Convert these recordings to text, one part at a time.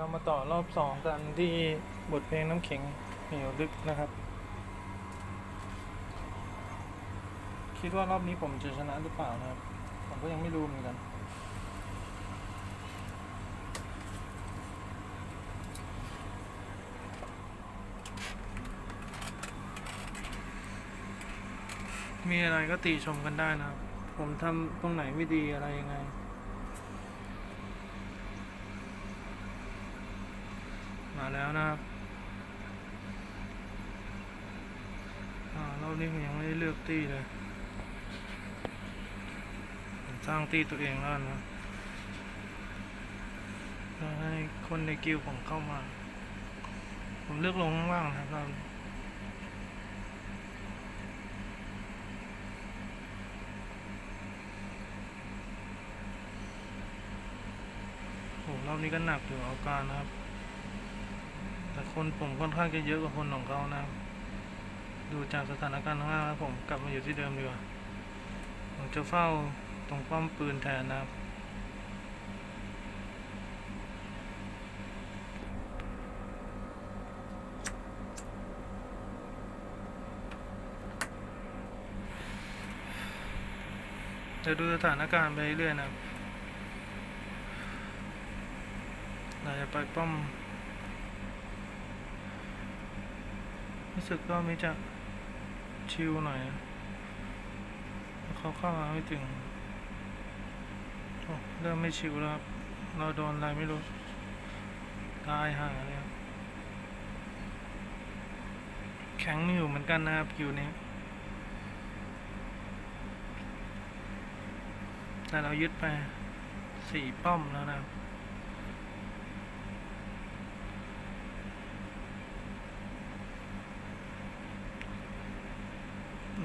เรามาต่อรอบสองกันที่บทเพลงน้ำแข็งเหนียวลึกนะครับ คิดว่ารอบนี้ผมจะชนะหรือเปล่านะครับ ผมก็ยังไม่รู้เหมือนกันมีอะไรก็ติชมกันได้นะครับ ผมทำตรงไหนไม่ดีอะไรยังไง มา แล้วนะครับอ่ารอบนี้ผมยังไม่ได้เลือกตี้เลยผมสร้างตี้ตัวเองแล้วนะให้คนในกิลด์ผมเข้ามา ผมเลือกลงข้างล่างนะครับรอบนี้โหรอบนี้ก็หนักอยู่เอาการนะครับ แต่คนผมค่อนข้างจะเยอะกว่าคนของเขานะครับดูจากสถานการณ์ข้างล่างแล้วผมกลับมาอยู่ที่เดิมดีกว่า ผมจะเฝ้าตรงป้อมปืนแทนนะครับเดี๋ยวดูสถานการณ์ไปเรื่อยนะเราจะไปป้อม รู้สึกก็มีจะชิลหน่อยเขาเข้ามาไม่ถึงโอ้เริ่มไม่ชิลแล้วครับ เราโดนอะไรไม่รู้ ตายห่าเลยครับ แข็งอยู่เหมือนกันนะครับคิวนี้แต่เรายึดไปสี่ป้อมแล้วนะครับ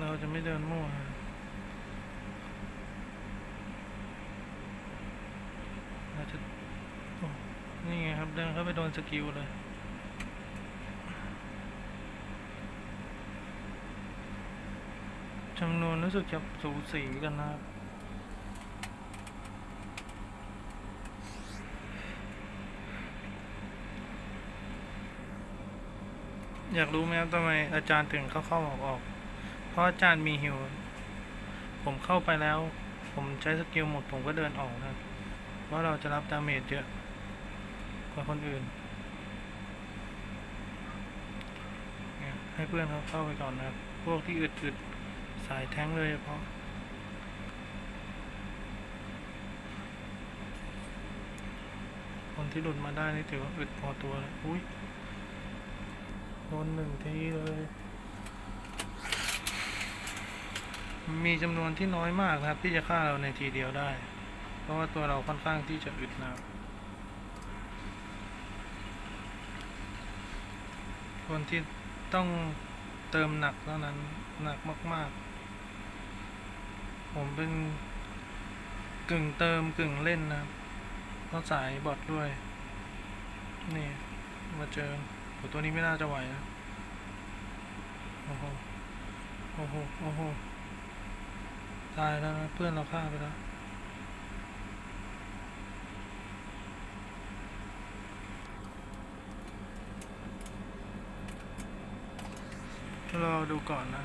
เราจะไม่เดินมั่วนะเราจะนี่ไงครับเดินเข้าไปโดนสกิลเลยจำนวนรู้สึกจะสูสีกันนะครับอยากรู้ไหมครับทำไมอาจารย์ถึงเข้าเข้าออกออก เพราะอาจารย์มีฮิว ผมเข้าไปแล้ว ผมใช้สกิลหมดผมก็เดินออกนะเพราะเราจะรับดาเมจเยอะกว่าคนอื่น ให้เพื่อนเขาเข้าไปก่อนนะพวกที่อึดๆ สายแท้งเลยเฉพาะคนที่หลุดมาได้นี่ถือว่าอึดพอตัวเลยอุ้ยโดนหนึ่งทีเลย มีจำนวนที่น้อยมากนะครับ ที่จะฆ่าเราในทีเดียวได้ เพราะว่าตัวเราค่อนข้างที่จะอึดนะครับคนที่ต้องเติมหนักเท่านั้นหนักมาก ๆ ผมเป็นกึ่งเติมกึ่งเล่นนะครับก็สายบอทด้วย นี่ มาเจอโหตัวนี้ไม่น่าจะไหวนะโอ้โหโอ้โหโอ้โห ตายแล้วเพื่อนเราฆ่าไปแล้วเรอดูก่อนนะ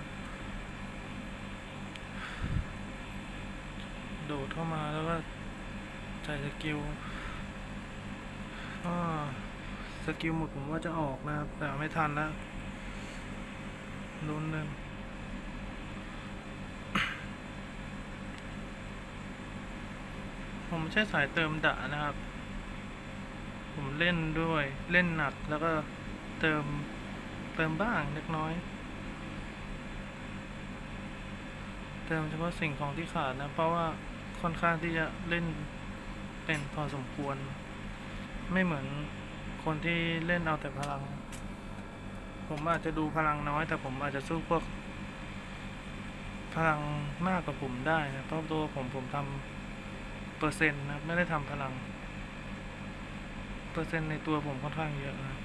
โดดเข้ามาแล้วก็ใส่สกิลสกิลหมดผมว่าจะออกนะครับ แต่ไม่ทันแล้วลุ้นหนึ่ง ผมไม่ใช่สายเติมดะนะครับ ผมเล่นด้วยเล่นหนักแล้วก็เติมเติมบ้างเล็กน้อย เติมเฉพาะสิ่งของที่ขาดนะ เพราะว่าค่อนข้างที่จะเล่นเป็นพอสมควร ไม่เหมือนคนที่เล่นเอาแต่พลัง ผมอาจจะดูพลังน้อย แต่ผมอาจจะสู้พวกพลังมากกว่าผมได้นะเพราะตัวผมผมทำ เปอร์เซ็นต์นะครับ ไม่ได้ทำพลัง เปอร์เซ็นต์ในตัวผมค่อนข้างเยอะนะ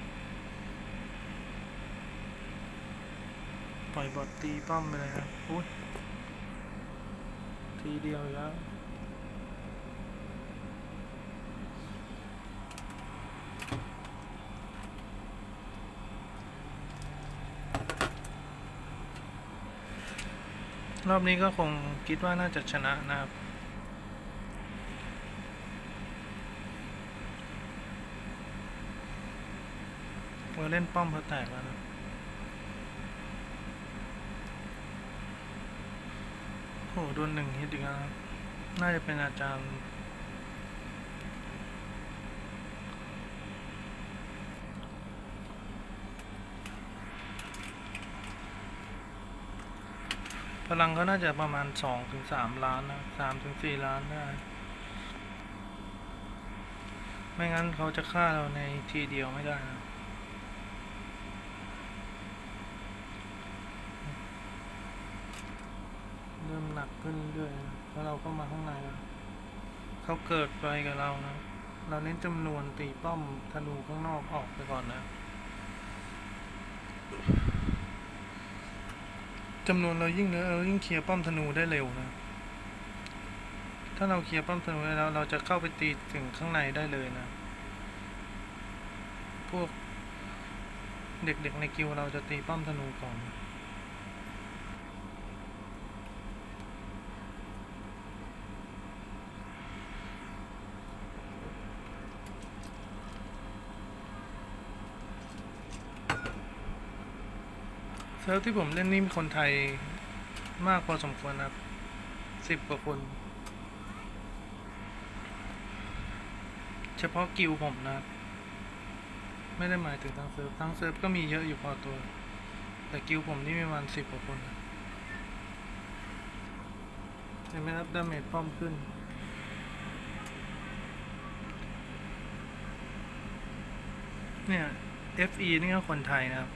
ปล่อยบอดตีป้อมไปเลยครัะอุ้ยทีเดียวแล้วรอบนี้ก็คงคิดว่าน่าจะชนะนะครับ เราเล่นป้อมเขาแตกแล้วนะโหโดนหนึ่งฮิตอีกแล้วน่าจะเป็นอาจารย์ พลังเขาน่าจะประมาณสองถึงสามล้านนะสามถึงสี่ล้านได้ ไม่งั้นเขาจะฆ่าเราในทีเดียวไม่ได้นะ ริ่มหนักขึ้นเรื่อยๆนะเพราะเราเข้ามาข้างในแล้วเขาเกิดไปกับเรานะ เราเน้นจำนวนตีป้อมธนูข้างนอกออกไปก่อนนะจำนวนเรายิ่งเยอะเรายิ่งเคลียร์ป้อมธนูได้เร็วนะ ถ้าเราเคลียร์ป้อมธนูได้แล้วเราจะเข้าไปตีถึงข้างในได้เลยนะ พวกเด็กๆในกิวเราจะตีป้อมธนูก่อน เซิร์ฟที่ผมเล่นนี่มีคนไทยมากพอสมควรนะครับสิบกว่าคน เฉพาะกิวผมนะ ไม่ได้หมายถึงทางเซิร์ฟทางเซิร์ฟก็มีเยอะอยู่พอตัว แต่กิวผมนี่มีประมาณสิบกว่าคนนะเห็นไหมครับดาเมจป้อมขึ้นเนี่ย FE นี่ก็คนไทยนะครับ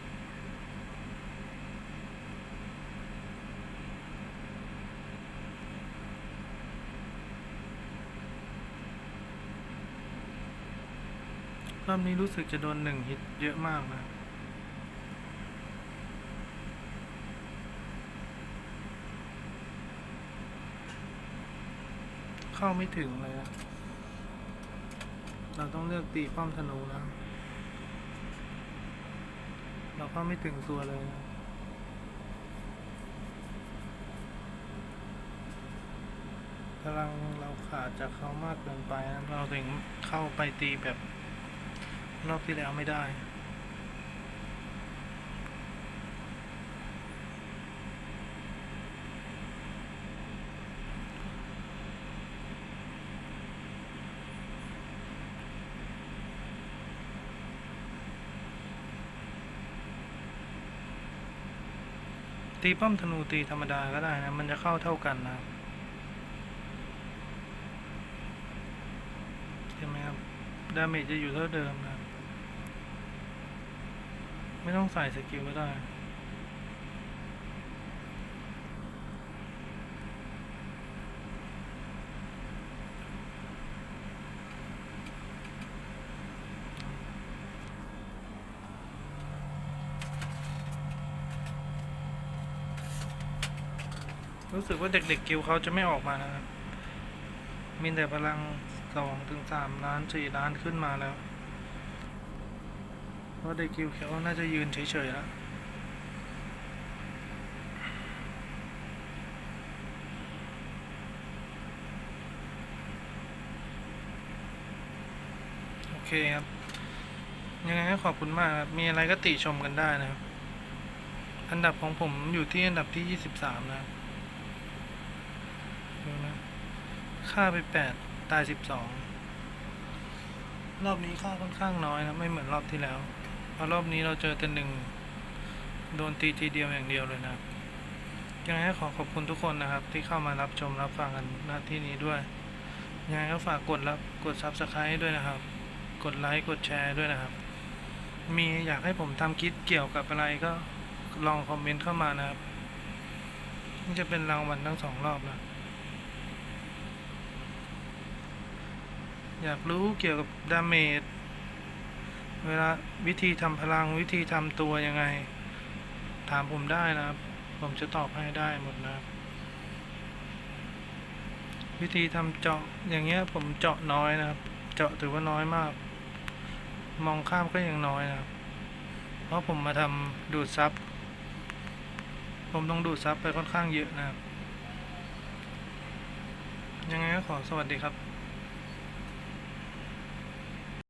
รอบนี้รู้สึกจะโดนหนึ่งฮิตเยอะมากนะเข้าไม่ถึงเลยอะเราต้องเลือกตีป้อมธนูนะ เราเข้าไม่ถึงตัวเลยนะพลังเราขาดจากเขามากเกินไปนะเราถึงเข้าไปตีแบบ รอบที่แล้วไม่ได้ตีป้อมธนูตีธรรมดาก็ได้นะ มันจะเข้าเท่ากันนะครับเห็นไหมครับ ดาเมจจะอยู่เท่าเดิมนะ ไม่ต้องใส่สกิลก็ได้รู้สึกว่าเด็กๆกิลเขาจะไม่ออกมานะครับ มีแต่พลังสองถึงสามล้านสี่ล้านขึ้นมาแล้ว เพราะเด็กกิลเขาน่าจะยืนเฉยๆแล้วโอเคครับ ยังไงก็ขอบคุณมากครับ มีอะไรก็ติชมกันได้นะครับ อันดับของผมอยู่ที่อันดับที่ยี่สิบสามนะครับดูนะค่าไปแปดตายสิบสองรอบนี้ค่าค่อนข้างน้อยนะ ไม่เหมือนรอบที่แล้ว พราะรอบนี้เราเจอแต่หนึ่งโดนตีทีเดียวอย่างเดียวเลยนะยังไงขอขอบคุณทุกคนนะครับ ที่เข้ามารับชมรับฟังกันหน้าที่นี้ด้วยยังไงก็ฝากกดรับกด subscribe ด้วยนะครับ กดไลค์กดแชร์ด้วยนะครับ มีอยากให้ผมทำคลิปเกี่ยวกับอะไรก็ลองคอมเมนต์เข้ามานะครับนี่จะเป็นรางวัลทั้งสองรอบนะอยากรู้เกี่ยวกับดาเมจ เวลาวิธีทำพลังวิธีทำตัวยังไง ถามผมได้นะครับ ผมจะตอบให้ได้หมดนะครับ วิธีทำเจาะอย่างเงี้ยผมเจาะน้อยนะครับ เจาะถือว่าน้อยมาก มองข้ามก็ยังน้อยนะครับ เพราะผมมาทำดูดซับผมต้องดูดซับไปค่อนข้างเยอะนะครับ ยังไงก็ขอสวัสดีครับ